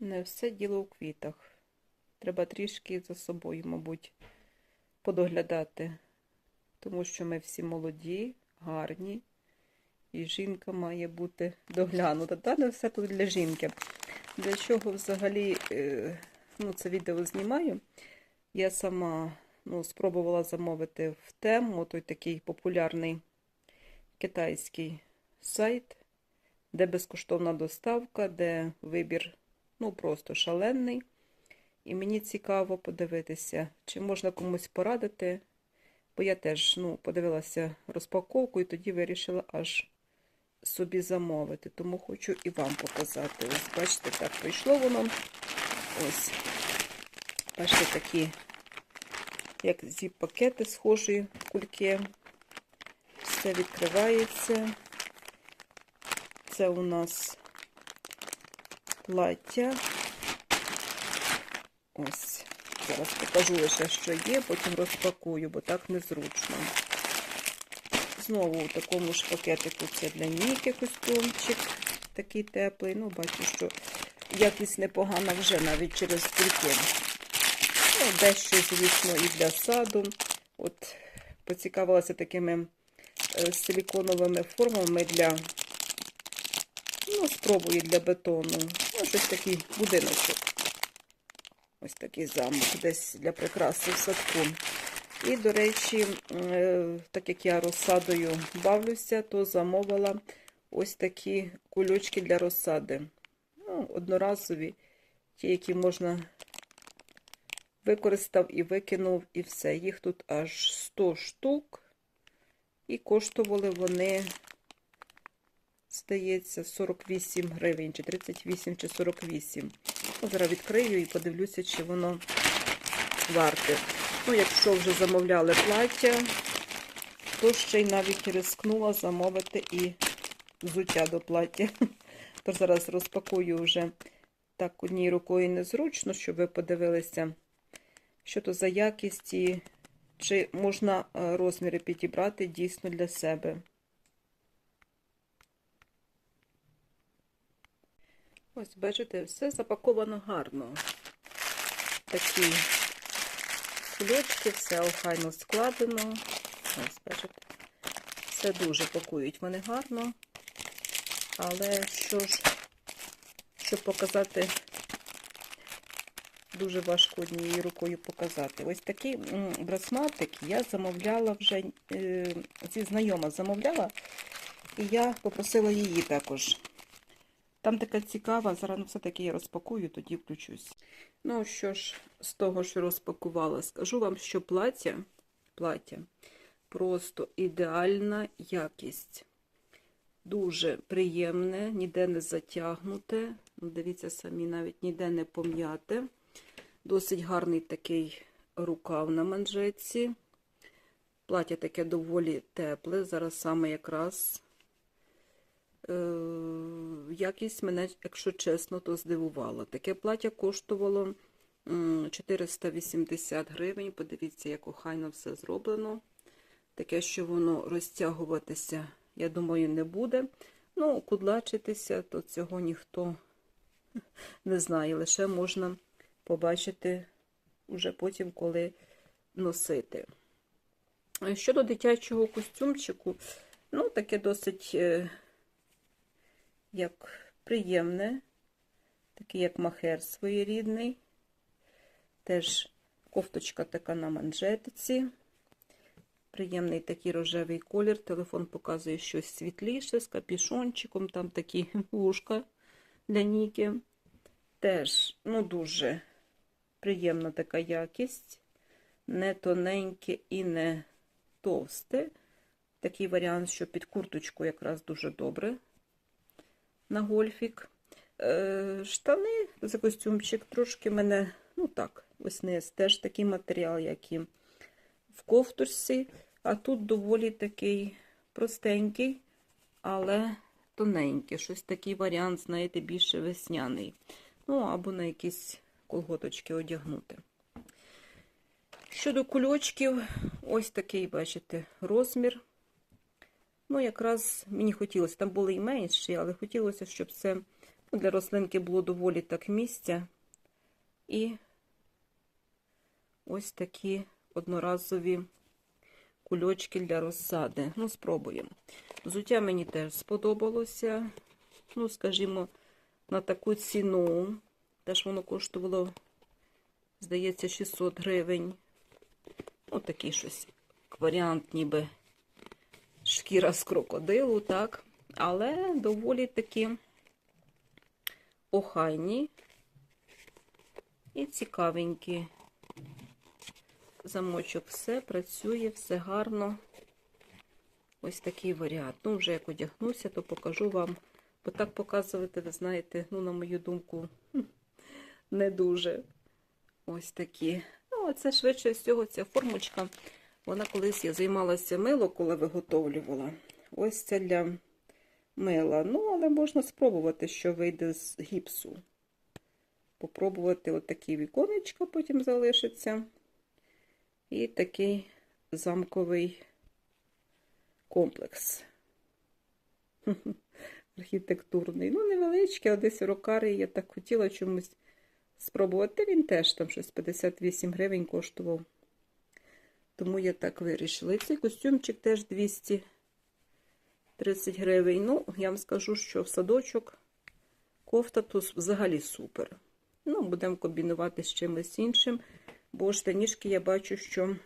Не все діло у квітах. Треба трішки за собою, мабуть, подоглядати, тому що ми всі молоді, гарні, і жінка має бути доглянута. Та не все тут для жінки. Для чого взагалі е, ну, це відео знімаю? Я сама ну, спробувала замовити в тему той такий популярний китайський сайт, де безкоштовна доставка, де вибір ну, просто шалений. І мені цікаво подивитися, чи можна комусь порадити, бо я теж ну, подивилася розпаковку і тоді вирішила аж собі замовити. Тому хочу і вам показати. Ось, бачите, так прийшло воно. Ось, бачите, такі, як зіп-пакети схожі кульки. Все відкривається. Це у нас плаття. Ось. Зараз покажу лише, що є, потім розпакую, бо так незручно. Знову у такому ж пакетику це для Ніки костюмчик. Такий теплий. Ну, бачу, що якість непогана вже навіть через кульки. Ну, дещо, звісно, і для саду. От поцікавилася такими е, силіконовими формами для, ну, спробую для бетону. Ну, щось такий будиночок. Ось такий замок, десь для прикраси в садку. І, до речі, е, так як я розсадою бавлюся, то замовила ось такі кульочки для розсади. Ну, одноразові, ті, які можна використав і викинув, і все. Їх тут аж 100 штук. І коштували вони, здається, 48 гривень, чи 38, чи 48. Ну, зараз відкрию і подивлюся, чи воно варте. Ну, якщо вже замовляли плаття, то ще й навіть рискнула замовити і взуття до плаття. Тож зараз розпакую вже так однією рукою незручно, щоб ви подивилися, що то за якість і чи можна е, розміри підібрати дійсно для себе. Ось, бачите, все запаковано гарно. Такі кульочки, все охайно складено. Ось, бачите, все дуже пакують вони гарно. Але що ж, щоб показати, дуже важко однією рукою показати. Ось такий брасматик я замовляла вже, е, зі знайома замовляла, і я попросила її також. Там така цікава, зараз ну, все-таки я розпакую, тоді включусь. Ну що ж, з того, що розпакувала, скажу вам, що плаття, плаття просто ідеальна якість. Дуже приємне, ніде не затягнуте. Ну, Дивіться, самі навіть ніде не пом'яте. Досить гарний такий рукав на манжеці. Плаття таке доволі тепле. Зараз саме якраз якість мене, якщо чесно, то здивувала. Таке плаття коштувало 480 гривень. Подивіться, як охайно все зроблено. Таке, що воно розтягуватися, я думаю, не буде. Ну, кудлачитися, то цього ніхто не знає. Лише можна побачити вже потім, коли носити. Щодо дитячого костюмчику, ну, таке досить е, як приємне, такий як махер своєрідний. Теж кофточка така на манжетиці. Приємний такий рожевий колір. Телефон показує щось світліше, з капішончиком, там такі вушка для Ніки. Теж, ну, дуже приємна така якість. Не тоненьке і не товсте. Такий варіант, що під курточку якраз дуже добре на гольфік. Е, штани за костюмчик трошки мене, ну так, ось низ теж такий матеріал, як і в кофточці. А тут доволі такий простенький, але тоненький. Щось такий варіант, знаєте, більше весняний. Ну, або на якісь колготочки одягнути. Щодо кульочків, ось такий, бачите, розмір. Ну, якраз мені хотілося, там були і менші, але хотілося, щоб це Ну, Для рослинки було доволі так місця. І ось такі одноразові кульочки для розсади. Ну, спробуємо. Взуття мені теж сподобалося. Ну, скажімо, на таку ціну. Теж воно коштувало, здається, 600 гривень. Ну, такий щось варіант, ніби шкіра з крокодилу, так. Але доволі таки охайні і цікавенькі. Замочок все працює, все гарно. Ось такий варіант. Ну, вже як одягнуся, то покажу вам. Бо так показувати, ви знаєте, ну, на мою думку, не дуже. Ось такі. Ну, це швидше всього, ця формочка. Вона колись я займалася мило, коли виготовлювала. Ось це для мила. Ну, але можна спробувати, що вийде з гіпсу. Попробувати отакі віконечка потім залишиться. І такий замковий комплекс. Архітектурний. Ну, невеличкий, а десь рокарий я так хотіла чомусь спробувати. Він теж там щось 58 гривень коштував. Тому я так вирішила. І цей костюмчик теж 230 гривень. Ну, я вам скажу, що в садочок кофта тут взагалі супер. Ну, будемо комбінувати з чимось іншим. Бо штанішки я бачу, що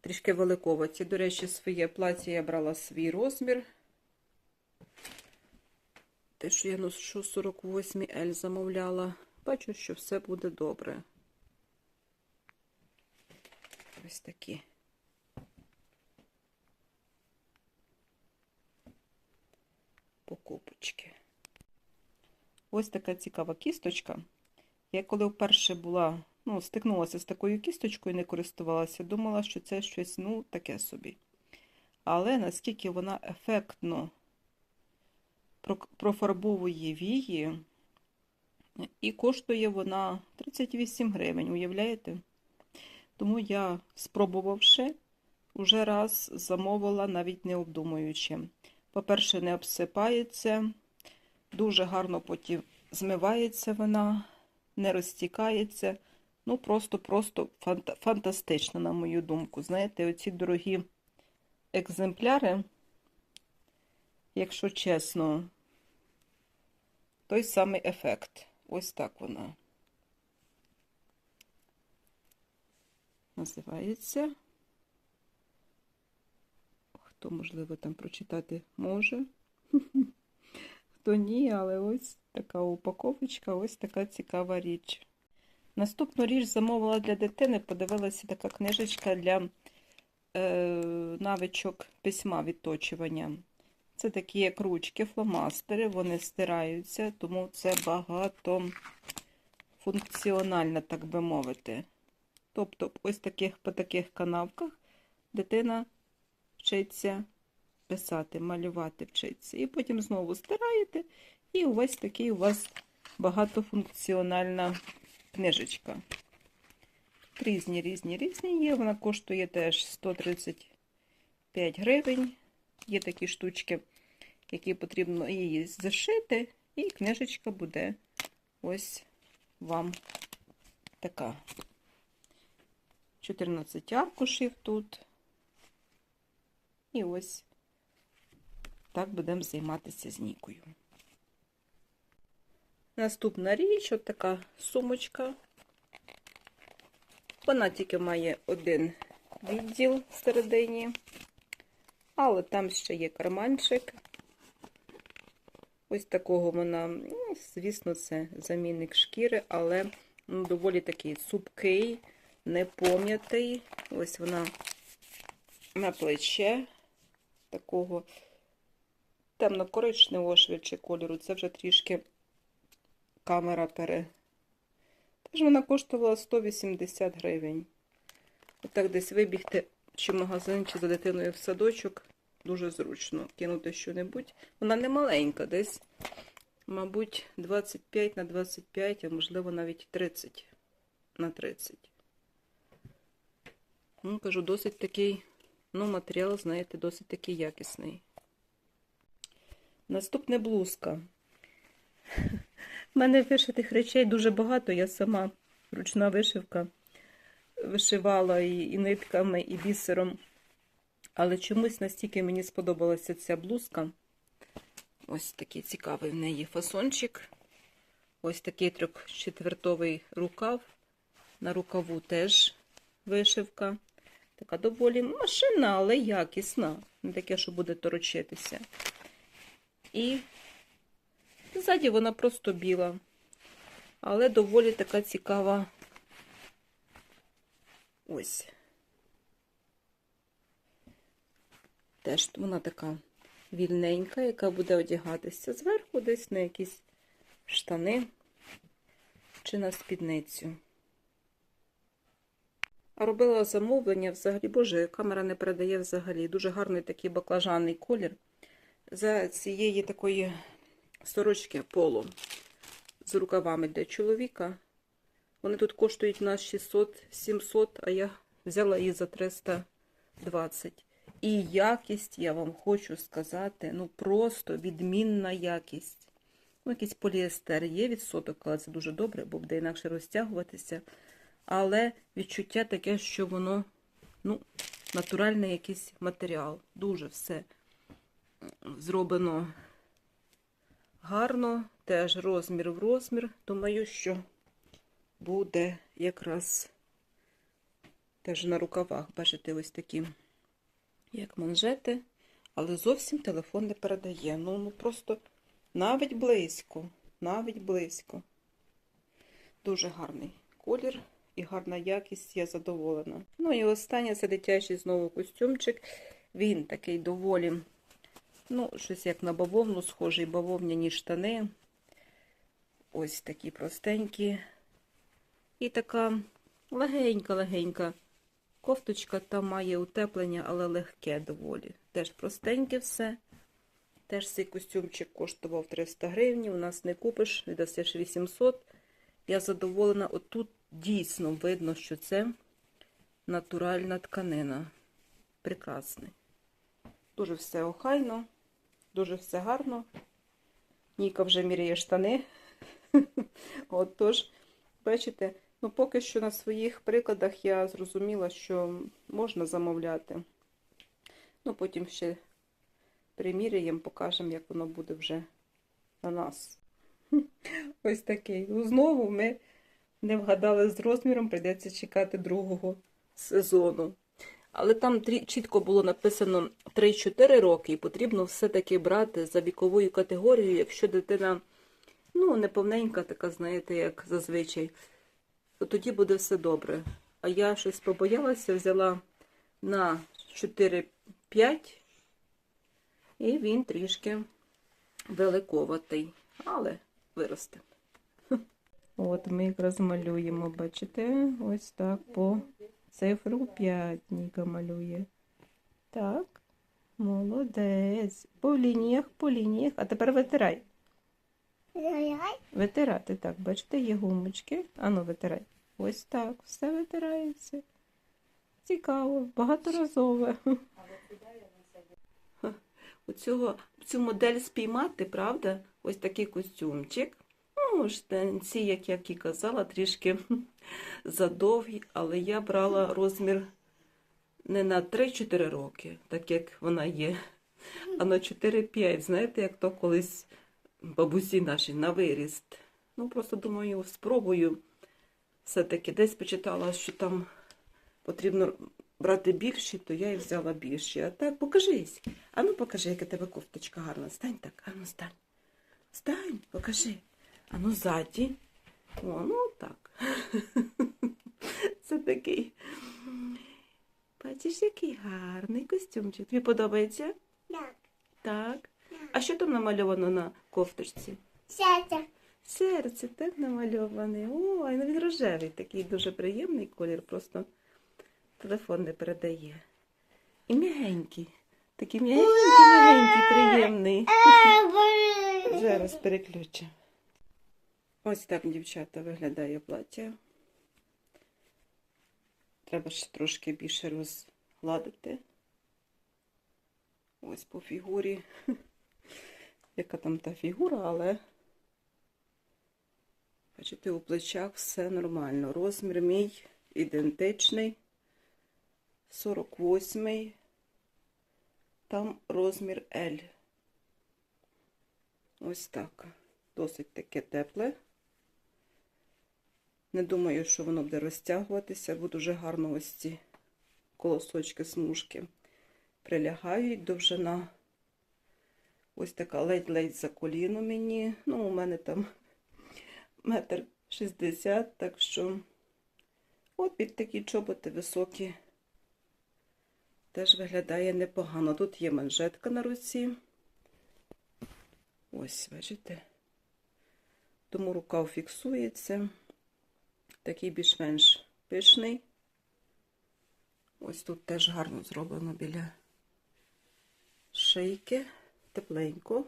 трішки великоваті. До речі, своє плаття я брала свій розмір. Те, що я ношу 48 L замовляла. Бачу, що все буде добре. Ось такі. Покупочки. Ось така цікава кісточка. Я коли вперше була, ну, стикнулася з такою кісточкою, не користувалася, думала, що це щось, ну, таке собі. Але наскільки вона ефектно профарбовує вії, і коштує вона 38 гривень, уявляєте? Тому я, спробувавши, уже раз замовила, навіть не обдумуючи. По-перше, не обсипається, дуже гарно потім змивається вона, не розтікається. Ну, просто-просто фантастично, на мою думку. Знаєте, оці дорогі екземпляри, якщо чесно, той самий ефект. Ось так вона. Називається. Хто, можливо, там прочитати може. Хто ні, але ось така упаковочка, ось така цікава річ. Наступну річ замовила для дитини, подивилася така книжечка для е, навичок письма відточування. Це такі як ручки, фломастери, вони стираються, тому це багато функціонально, так би мовити. Тобто, ось таких, по таких канавках дитина вчиться писати, малювати вчиться. І потім знову стираєте, і ось такий у вас багатофункціональна книжечка. Різні, різні, різні є. Вона коштує теж 135 гривень. Є такі штучки, які потрібно її зашити, і книжечка буде ось вам така. 14 аркушів тут. І ось так будемо займатися з Нікою. Наступна річ, от така сумочка. Вона тільки має один відділ всередині, але там ще є карманчик. Ось такого вона, ну, звісно, це замінник шкіри, але ну, доволі такий цупкий, непом'ятий. Ось вона на плече такого темно-коричневого швидше кольору. Це вже трішки камера пере. Тож вона коштувала 180 гривень. Отак десь вибігти, чи в магазин, чи за дитиною в садочок. Дуже зручно кинути що-небудь. Вона не маленька, десь, мабуть, 25 на 25, а можливо навіть 30 на 30. Ну, кажу, досить такий, ну, матеріал, знаєте, досить такий якісний. Наступне блузка. У мене вишитих речей дуже багато. Я сама ручна вишивка вишивала і, і нитками, і бісером. Але чомусь настільки мені сподобалася ця блузка. Ось такий цікавий в неї фасончик. Ось такий трьохчетвертовий рукав. На рукаву теж вишивка. Така доволі машина, але якісна. Не таке, що буде торочитися. І ззаді вона просто біла. Але доволі така цікава. Ось. Теж вона така вільненька, яка буде одягатися зверху десь на якісь штани чи на спідницю. Робила замовлення взагалі, боже, камера не передає взагалі. Дуже гарний такий баклажанний колір. За цієї такої сорочки поло з рукавами для чоловіка. Вони тут коштують у нас 600-700, а я взяла її за 320. І якість, я вам хочу сказати, ну просто відмінна якість. Ну, якийсь поліестер є відсоток, але це дуже добре, бо буде інакше розтягуватися. Але відчуття таке, що воно ну, натуральний якийсь матеріал. Дуже все зроблено гарно, теж розмір в розмір. Думаю, що буде якраз теж на рукавах. Бачите, ось такі, як манжети, але зовсім телефон не передає. Ну, ну просто навіть близько, навіть близько. Дуже гарний колір і гарна якість, я задоволена. Ну і останнє це дитячий знову костюмчик. Він такий доволі, ну, щось як на бавовну, схожий бавовняні штани. Ось такі простенькі. І така легенька-легенька кофточка, там має утеплення, але легке доволі. Теж простеньке все. Теж цей костюмчик коштував 300 гривень. У нас не купиш, віддасиш 800. Я задоволена. Отут дійсно видно, що це натуральна тканина. Прекрасний. Дуже все охайно, дуже все гарно. Ніка вже міряє штани. Отож, бачите, ну поки що на своїх прикладах я зрозуміла, що можна замовляти. Ну, потім ще приміряємо, покажемо, як воно буде вже на нас. Ось такий. Ну, знову ми не вгадали з розміром, прийдеться чекати другого сезону. Але там чітко було написано 3-4 роки, і потрібно все-таки брати за віковою категорією, якщо дитина ну, неповненька, така, знаєте, як зазвичай, то тоді буде все добре. А я щось побоялася, взяла на 4-5, і він трішки великоватий, але виросте. От ми якраз малюємо, бачите, ось так по цифру 5 Ніка малює. Так, молодець. По лініях, по лініях. А тепер витирай. Витирати, так, бачите, є гумочки. Ану, витирай. Ось так, все витирається. Цікаво, багаторазове. Оцього, цю модель спіймати, правда? Ось такий костюмчик. Ну, штанці, як я і казала, трішки задовгі, але я брала розмір не на 3-4 роки, так як вона є, а на 4-5. Знаєте, як то колись бабусі наші на виріст. Ну, просто думаю, спробую. Все-таки десь почитала, що там потрібно брати більші, то я і взяла більші. А так, покажись. А ну покажи, яка тебе кофточка гарна. Стань так, а ну стань. Стань, покажи. А ну ззаді. О, ну так. Це такий. Бачиш, який гарний костюмчик. Тобі подобається? Так. Так. А що там намальовано на кофточці? Сядьте. Серце так намальоване. Ой, ну він рожевий, такий дуже приємний колір, просто телефон не передає. І м'ягенький. Такий м'ягенький, м'ягенький, приємний. Зараз переключу. Ось так, дівчата, виглядає плаття. Треба ще трошки більше розгладити. Ось по фігурі. яка там та фігура, але бачите, у плечах все нормально. Розмір мій ідентичний. 48-й, там розмір L. Ось так. Досить таке тепле. Не думаю, що воно буде розтягуватися, бо дуже гарно ось ці колосочки, смужки прилягають. Довжина ось така ледь-ледь за коліно мені. Ну, у мене там метр шістдесят, так що от під такі чоботи високі теж виглядає непогано. Тут є манжетка на руці. Ось, бачите? Тому рукав фіксується. Такий більш-менш пишний. Ось тут теж гарно зроблено біля шийки, тепленько.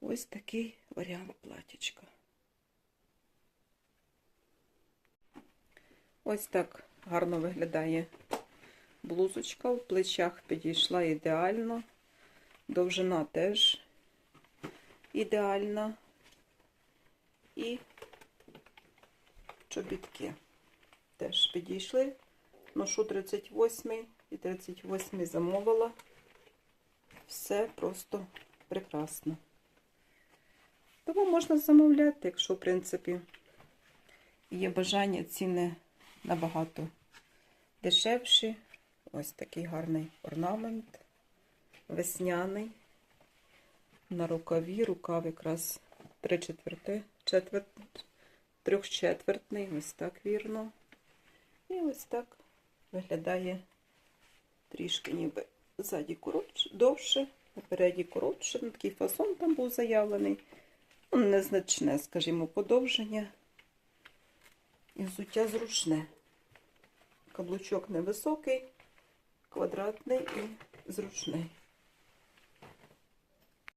Ось такий варіант платічка. Ось так гарно виглядає блузочка. В плечах підійшла ідеально. Довжина теж ідеальна. І чобітки теж підійшли. Ношу 38 і 38 замовила. Все просто прекрасно. Тому можна замовляти, якщо, в принципі, є бажання ціни набагато дешевші. Ось такий гарний орнамент, весняний. На рукаві, рукав якраз 3 четверти, четверть, трьохчетвертний, ось так вірно. І ось так виглядає трішки ніби ззаді коротше, довше, напереді коротше. Ну, такий фасон там був заявлений. Ну, незначне, скажімо, подовження. І взуття зручне. Каблучок невисокий, квадратний і зручний.